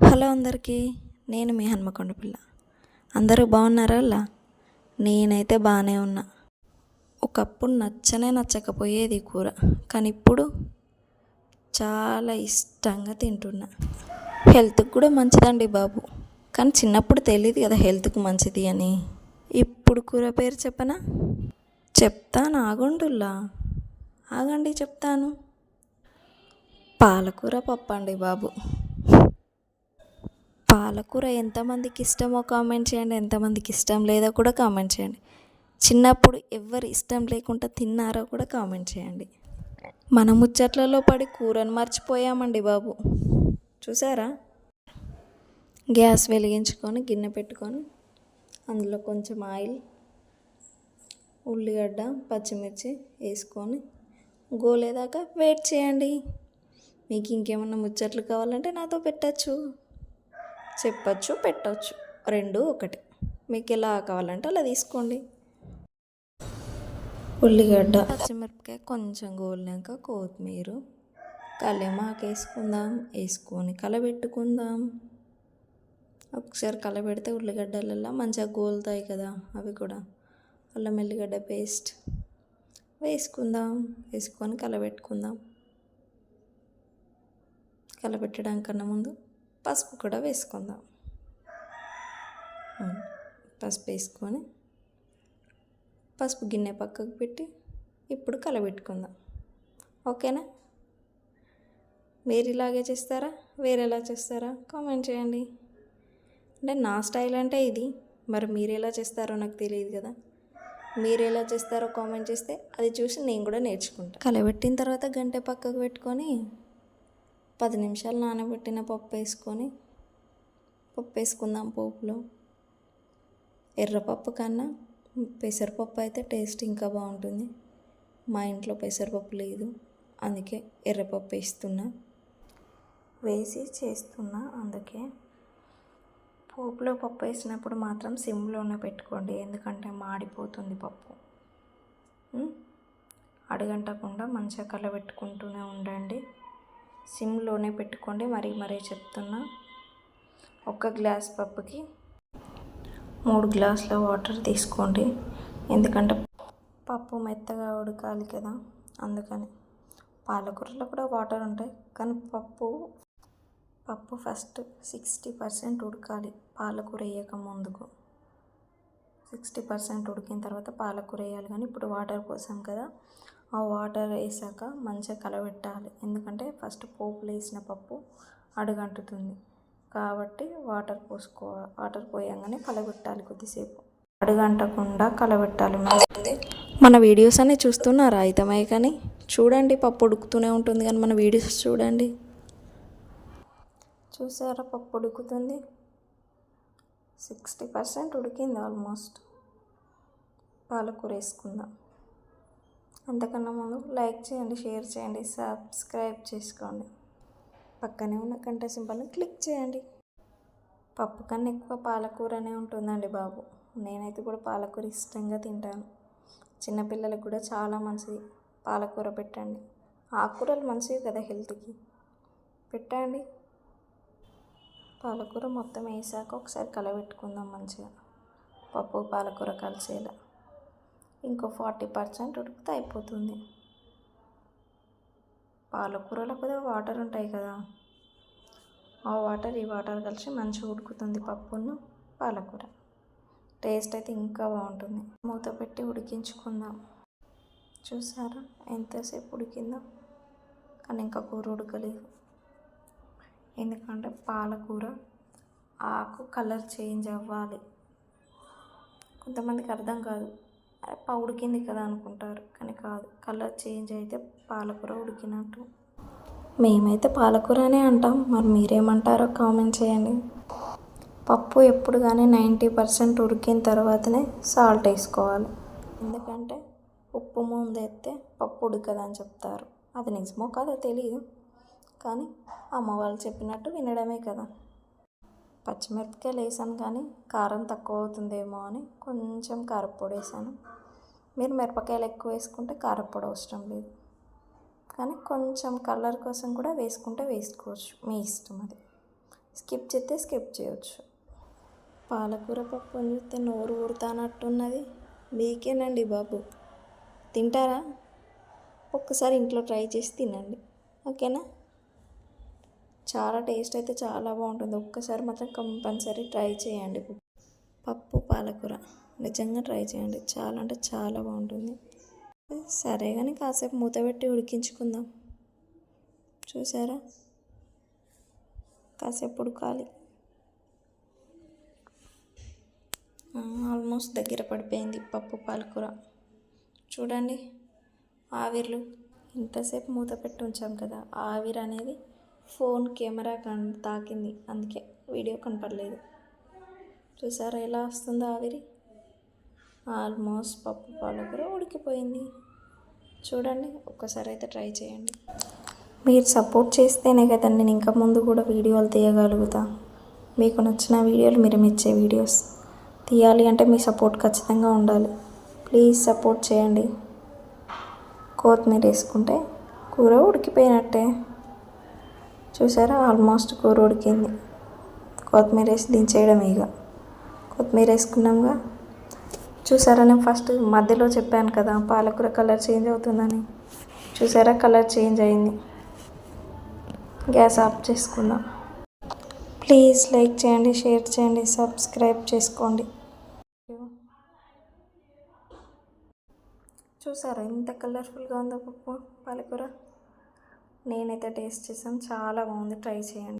Hello అందరికీ నేను మీ హన్మకొండ పిల్ల. అందరూ బాగున్నారా అలా నేనైతే బాగానే ఉన్నా. ఒకప్పుడు నచ్చనే నచ్చకపోయేది ఈ కూర కానీ ఇప్పుడు చాలా ఇష్టంగా తింటున్నా. హెల్త్కి కూడా మంచిదండి బాబు కానీ చిన్నప్పుడు తెలియదు కదా హెల్త్కి మంచిది అని. ఇప్పుడు కూర పేరు చెప్పనా? చెప్తాను ఆగుండుల్లా ఆగండి చెప్తాను. పాలకూర పప్పు అండి బాబు. పాలకూర ఎంతమందికి ఇష్టమో కామెంట్ చేయండి ఎంతమందికి ఇష్టం లేదో కూడా కామెంట్ చేయండి. చిన్నప్పుడు ఎవరు ఇష్టం లేకుండా తిన్నారో కూడా కామెంట్ చేయండి. మన ముచ్చట్లలో పడి కూరను మర్చిపోయామండి బాబు. చూసారా? గ్యాస్ వెలిగించుకొని గిన్నె పెట్టుకొని అందులో కొంచెం ఆయిల్ ఉల్లిగడ్డ పచ్చిమిర్చి వేసుకొని గోలేదాకా వెయిట్ చేయండి. మీకు ఇంకేమన్నా ముచ్చట్లు కావాలంటే నాతో పెట్టచ్చు. చెప్పచ్చు పెట్టవచ్చు రెండు ఒకటి. మీకు ఎలా కావాలంటే అలా తీసుకోండి. ఉల్లిగడ్డ పచ్చిమిరపకాయ కొంచెం గోలినాక కొత్తిమీర కలెమాకు వేసుకుందాం వేసుకొని కలబెట్టుకుందాం. ఒకసారి కలబెడితే ఉల్లిగడ్డలలో మంచిగా గోలుతాయి కదా అవి కూడా. అల్లం ఎల్లిగడ్డ పేస్ట్ వేసుకుందాం వేసుకొని కలబెట్టుకుందాం. కలబెట్టడం కన్నా ముందు పసుపు కూడా వేసుకుందాం. పసుపు వేసుకొని పసుపు గిన్నె పక్కకు పెట్టి ఇప్పుడు కలబెట్టుకుందాం. ఓకేనా? మీరు ఇలాగే చేస్తారా? వేరేలా చేస్తారా? కామెంట్ చేయండి. అంటే నా స్టైల్ అంటే ఇది. మరి మీరు ఎలా చేస్తారో నాకు తెలియదు కదా. మీరు ఎలా చేస్తారో కామెంట్ చేస్తే అది చూసి నేను కూడా నేర్చుకుంటాను కలబెట్టిన తర్వాత గంట పక్కకు పెట్టుకొని పది నిమిషాలు నానబెట్టిన పప్పు వేసుకొని పప్పు వేసుకుందాం పోపులో. ఎర్రపప్పు కన్నా పెసరపప్పు అయితే టేస్ట్ ఇంకా బాగుంటుంది. మా ఇంట్లో పెసరపప్పు లేదు అందుకే ఎర్రపప్పు వేస్తున్నా. వేసి చేస్తున్నా అందుకే. పోపులో పప్పు వేసినప్పుడు మాత్రం సిమ్లోనే పెట్టుకోండి ఎందుకంటే మాడిపోతుంది పప్పు. అడగంటకుండా మంచిగా కలబెట్టుకుంటూనే ఉండండి. సిమ్లోనే పెట్టుకోండి. మరీ మరీ చెప్తున్నా. ఒక గ్లాస్ పప్పుకి మూడు గ్లాసుల వాటర్ తీసుకోండి. ఎందుకంటే పప్పు మెత్తగా ఉడకాలి కదా అందుకని. పాలకూరలో కూడా వాటర్ ఉంటాయి కానీ పప్పు పప్పు ఫస్ట్ సిక్స్టీ పర్సెంట్ ఉడకాలి పాలకూర వేయక ముందుకు. సిక్స్టీ పర్సెంట్ ఉడికిన తర్వాత పాలకూర వేయాలి కానీ ఇప్పుడు వాటర్ పోసాం కదా. ఆ వాటర్ వేసాక మంచిగా కలబెట్టాలి. ఎందుకంటే ఫస్ట్ పోపులు వేసిన పప్పు అడుగంటుతుంది. కాబట్టి వాటర్ పోసుకో వాటర్ పోయంగానే కలబెట్టాలి కొద్దిసేపు. అడుగంటకుండా కలబెట్టాలి. మంచిది మన వీడియోస్ అన్ని చూస్తున్నారా? అయితమే కానీ చూడండి పప్పు ఉడుకుతూనే ఉంటుంది కానీ మన వీడియోస్ చూడండి. చూసారా? పప్పు ఉడుకుతుంది. సిక్స్టీ పర్సెంట్ ఉడికింది ఆల్మోస్ట్. పాలకూర వేసుకుందాం. అంతకన్నా ముందు లైక్ చేయండి షేర్ చేయండి సబ్స్క్రైబ్ చేసుకోండి. పక్కనే ఉన్న గంట సింబల్ని క్లిక్ చేయండి. పప్పు కన్నా ఎక్కువ పాలకూరనే ఉంటుందండి బాబు. నేనైతే కూడా పాలకూర ఇష్టంగా తింటాను. చిన్నపిల్లలకు కూడా చాలా మంచిది. పాలకూర పెట్టండి. ఆకుకూరలు మంచివి కదా హెల్త్కి. పెట్టండి. పాలకూర మొత్తం వేసాక ఒకసారి కలబెట్టుకుందాం మంచిగా. పప్పు పాలకూర కలిసేలా. ఇంకో ఫార్టీ పర్సెంట్ ఉడికితే అయిపోతుంది. పాలకూరలో కూడా వాటర్ ఉంటాయి కదా. ఆ వాటర్ ఈ వాటర్ కలిసి మంచిగా ఉడుకుతుంది పప్పును పాలకూర. టేస్ట్ అయితే ఇంకా బాగుంటుంది. మూత పెట్టి ఉడికించుకుందాం. చూసారా? ఎంతసేపు ఉడికిందో. కానీ ఇంకా కూర ఉడకలేదు. ఎందుకంటే పాలకూర ఆకు కలర్ చేంజ్ అవ్వాలి. కొంతమందికి అర్థం కాదు. అరే ఉడికింది కదా అనుకుంటారు. కానీ కాదు కలర్ చేంజ్ అయితే పాలకూర ఉడికినట్టు. మేమైతే పాలకూరనే అంటాం. మరి మీరేమంటారో కామెంట్ చేయండి. పప్పు ఎప్పుడు కానీ నైంటీ పర్సెంట్ ఉడికిన తర్వాతనే సాల్ట్ వేసుకోవాలి. ఎందుకంటే ఉప్పు ముందు ఎత్తే పప్పు ఉడకదని చెప్తారు. అది నిజమో కాదో తెలియదు కానీ అమ్మ వాళ్ళు చెప్పినట్టు వినడమే కదా. పచ్చిమిరపకాయలు వేసాను కానీ కారం తక్కువ అవుతుందేమో అని కొంచెం కారపొడి వేసాను. మీరు మిరపకాయలు ఎక్కువ వేసుకుంటే కారపొడి అవసరం లేదు. కానీ కొంచెం కలర్ కోసం కూడా వేసుకుంటే వేసుకోవచ్చు. మీ ఇష్టం అది. స్కిప్ చేస్తే స్కిప్ చేయొచ్చు. పాలకూర పప్పు అని చూస్తే నోరు ఊరుతానట్టున్నది. మీకేనండి బాబు? తింటారా? ఒక్కసారి ఇంట్లో ట్రై చేసి తినండి. ఓకేనా? చాలా టేస్ట్ అయితే చాలా బాగుంటుంది. ఒక్కసారి మాత్రం కంపల్సరీ ట్రై చేయండి. పప్పు పాలకూర నిజంగా ట్రై చేయండి. చాలా అంటే చాలా బాగుంటుంది. సరే కానీ కాసేపు మూత పెట్టి ఉడికించుకుందాం. చూసారా? కాసేపు ఉడకాలి. ఆల్మోస్ట్ దగ్గర పడిపోయింది పప్పు పాలకూర. చూడండి ఆవిర్లు. ఇంతసేపు మూత పెట్టి ఉంచాం కదా ఆవిరి అనేది ఫోన్ కెమెరా కన్ తాకింది. అందుకే వీడియో కనపడలేదు. చూసారా ఎలా వస్తుందో ఆవిరి? ఆల్మోస్ట్ పప్పు పాలకూర ఉడికిపోయింది. చూడండి ఒక్కసారి అయితే ట్రై చేయండి. మీరు సపోర్ట్ చేస్తేనే కదా నేను ఇంకా ముందు కూడా వీడియోలు తీయగలుగుతా. మీకు నచ్చిన వీడియోలు మీరు మెచ్చే వీడియోస్ తీయాలి అంటే మీ సపోర్ట్ ఖచ్చితంగా ఉండాలి. ప్లీజ్ సపోర్ట్ చేయండి. కొత్తిమీర వేసుకుంటే కూర ఉడికిపోయినట్టే. చూసారా? ఆల్మోస్ట్ కూర ఉడికింది. కొత్తిమీర వేసి దించేయడం ఇక. కొత్తిమీర వేసుకున్నాంగా. చూసారా? నేను ఫస్ట్ మధ్యలో చెప్పాను కదా పాలకూర కలర్ చేంజ్ అవుతుందని. చూసారా? కలర్ చేంజ్ అయింది. గ్యాస్ ఆఫ్ చేసుకుందాం ప్లీజ్ లైక్ చేయండి షేర్ చేయండి సబ్స్క్రైబ్ చేసుకోండి. చూసారా? ఎంత కలర్ఫుల్గా ఉందో పప్పు పాలకూర? నేనైతే టేస్ట్ చేశాను. చాలా బాగుంది. ట్రై చేయండి.